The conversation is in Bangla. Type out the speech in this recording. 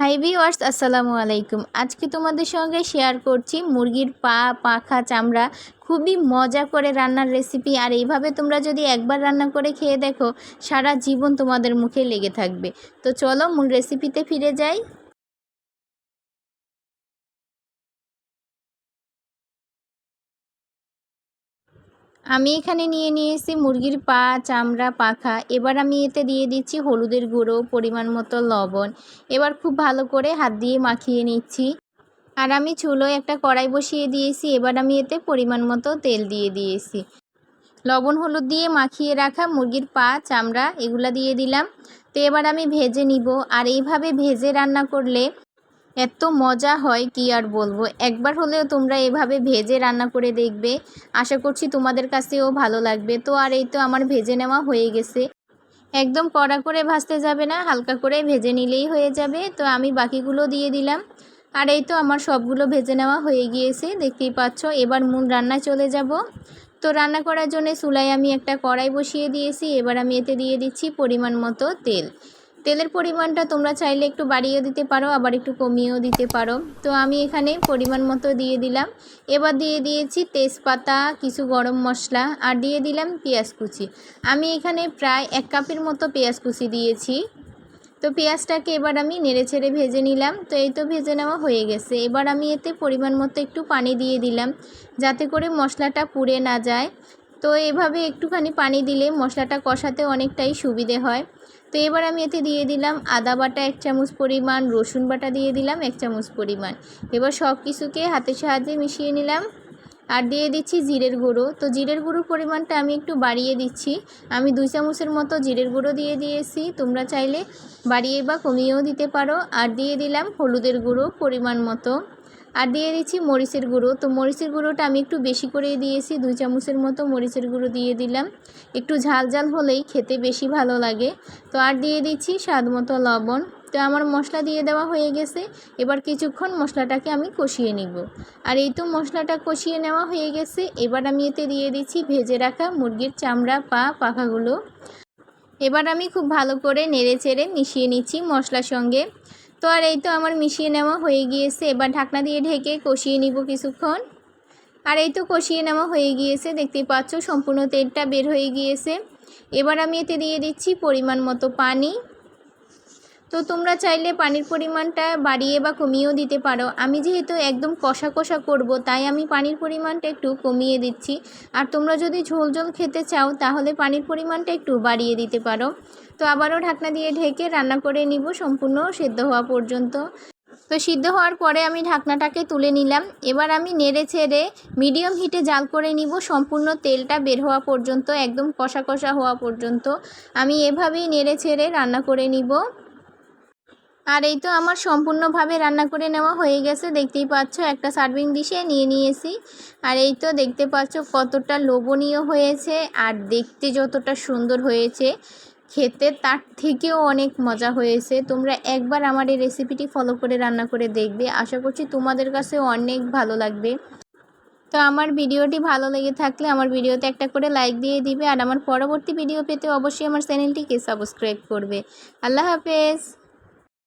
হাই ভিওয়ার্স আসসালামু আলাইকুম। আজকে তোমাদের সঙ্গে শেয়ার করছি মুরগির পা, পাখা, চামড়া। খুবই মজা করে রান্নার রেসিপি আর এইভাবে তোমরা যদি একবার রান্না করে খেয়ে দেখো, সারা জীবন তোমাদের মুখে লেগে থাকবে। তো চলো মূল রেসিপিতে ফিরে যাই। আমি এখানে নিয়ে নিয়েছি মুরগির পা, চামড়া, পাখা। এবার আমি এতে দিয়ে দিচ্ছি হলুদের গুঁড়ো, পরিমাণ মতো লবণ। এবার খুব ভালো করে হাত দিয়ে মাখিয়ে নিচ্ছি। আর আমি চুলোয় একটা কড়াই বসিয়ে দিয়েছি। এবার আমি এতে পরিমাণ মতো তেল দিয়ে দিয়েছি। লবণ, হলুদ দিয়ে মাখিয়ে রাখা মুরগির পা, চামড়া, এগুলা দিয়ে দিলাম। তো এবার আমি ভেজে নিব। আর এইভাবে ভেজে রান্না করলে এত মজা হয়, কি আর বলব? একবার হলেও তোমরা এভাবে ভেজে রান্না করে দেখবে। আশা করছি তোমাদের কাছেও ভালো লাগবে। তো আর এই তো আমার ভেজে নেওয়া হয়ে গেছে। একদম কড়া করে ভাজতে যাবে না, হালকা করে ভেজে নিলেই হয়ে যাবে। তো আমি বাকিগুলো দিয়ে দিলাম। আর এই তো আমার সবগুলো ভেজে নেওয়া হয়ে গিয়েছে, দেখতেই পাচ্ছ। এবার মূল রান্নায় চলে যাব। তো রান্না করার জন্য চুলায় আমি একটা কড়াই বসিয়ে দিয়েছি। এবার আমি এতে দিয়ে দিচ্ছি পরিমাণ মতো তেল। তেলের পরিমাণটা তোমরা চাইলে একটু বাড়িয়েও দিতে পারো, আবার একটু কমিয়েও দিতে পারো। তো আমি এখানে পরিমাণ মতো দিয়ে দিলাম। এবার দিয়ে দিয়েছি তেজপাতা, কিছু গরম মশলা, আর দিয়ে দিলাম পেঁয়াজ কুচি। আমি এখানে প্রায় এক কাপের মতো পেঁয়াজ কুচি দিয়েছি। তো পেঁয়াজটাকে এবার আমি নেড়ে ছেড়ে ভেজে নিলাম। তো এই তো ভেজে নেওয়া হয়ে গেছে। এবার আমি এতে পরিমাণ মতো একটু পানি দিয়ে দিলাম, যাতে করে মশলাটা পুড়ে না যায়। তো এভাবে একটুখানি পানি দিলে মশলাটা কষাতে অনেকটাই সুবিধে হয়। তো এবার আমি এতে দিয়ে দিলাম আদা বাটা এক চামচ পরিমাণ, রসুন বাটা দিয়ে দিলাম এক চামচ পরিমাণ। এবার সব কিছুকে হাতের সাহায্যে মিশিয়ে নিলাম। আর দিয়ে দিচ্ছি জিরের গুঁড়ো। তো জিরের গুঁড়োর পরিমাণটা আমি একটু বাড়িয়ে দিচ্ছি। আমি দুই চামচের মতো জিরের গুঁড়ো দিয়ে দিয়েছি। তোমরা চাইলে বাড়িয়ে বা কমিয়েও দিতে পারো। আর দিয়ে দিলাম হলুদের গুঁড়ো পরিমাণ মতো। আর দিয়ে দিচ্ছি মরিচের গুঁড়ো। তো মরিচের গুঁড়োটা আমি একটু বেশি করে দিয়েছি, দুই চামচের মতো মরিচের গুঁড়ো দিয়ে দিলাম। একটু ঝাল ঝাল হলেই খেতে বেশি ভালো লাগে। তো আর দিয়ে দিচ্ছি স্বাদ মতো লবণ। তো আমার মশলা দিয়ে দেওয়া হয়ে গেছে। এবার কিছুক্ষণ মশলাটাকে আমি কষিয়ে নিব। আর এই তো মশলাটা কষিয়ে নেওয়া হয়ে গেছে। এবার আমি এতে দিয়ে দিচ্ছি ভেজে রাখা মুরগির চামড়া পা পাখাগুলো। এবার আমি খুব ভালো করে নেড়ে চেড়ে মিশিয়ে নিচ্ছি মশলার সঙ্গে। তো আর এই তো আমার মিশিয়ে নেওয়া হয়ে গিয়েছে। এবার ঢাকনা দিয়ে ঢেকে কষিয়ে নিব কিছুক্ষণ। আর এই তো কষিয়ে নেওয়া হয়ে গিয়েছে, দেখতেই পাচ্ছ সম্পূর্ণ তেলটা বের হয়ে গিয়েছে। এবার আমি এতে দিয়ে দিচ্ছি পরিমাণ মতো পানি। তো তোমরা চাইলে পানির পরিমাণটা বাড়িয়ে বা কমিয়েও দিতে পারো। আমি যেহেতু একদম কষা কষা করব, তাই আমি পানির পরিমাণটা একটু কমিয়ে দিচ্ছি। আর তোমরা যদি ঝোল ঝোল খেতে চাও, তাহলে পানির পরিমাণটা একটু বাড়িয়ে দিতে পারো। তো আবারও ঢাকনা দিয়ে ঢেকে রান্না করে নিব, সম্পূর্ণ সেদ্ধ হওয়া পর্যন্ত। তো সিদ্ধ হওয়ার পরে আমি ঢাকনাটাকে তুলে নিলাম। এবার আমি নেড়ে ছেড়ে মিডিয়াম হিটে জাল করে নিব, সম্পূর্ণ তেলটা বের হওয়া পর্যন্ত, একদম কষা কষা হওয়া পর্যন্ত। আমি এভাবেই নেড়ে ছেড়ে রান্না করে নিব। আর এই তো আমার সম্পূর্ণভাবে রান্না করে নেওয়া হয়ে গেছে। দেখতেই পাচ্ছ, একটা সার্ভিং ডিশে নিয়ে নিয়েছি। আর এই তো দেখতে পাচ্ছ কতটা লোভনীয় হয়েছে আর দেখতে যতটা সুন্দর হয়েছে। খেতে তার থেকেও অনেক মজা হয়েছে। তোমরা একবার আমার এই রেসিপিটি ফলো করে রান্না করে দেখবে। আশা করছি তোমাদের কাছে অনেক ভালো লাগবে। তো আমার ভিডিওটি ভালো লেগে থাকলে আমার ভিডিওতে একটা করে লাইক দিয়ে দিবে। আর আমার পরবর্তী ভিডিও পেতে অবশ্যই আমার চ্যানেলটিকে সাবস্ক্রাইব করবে। আল্লাহ হাফেজ।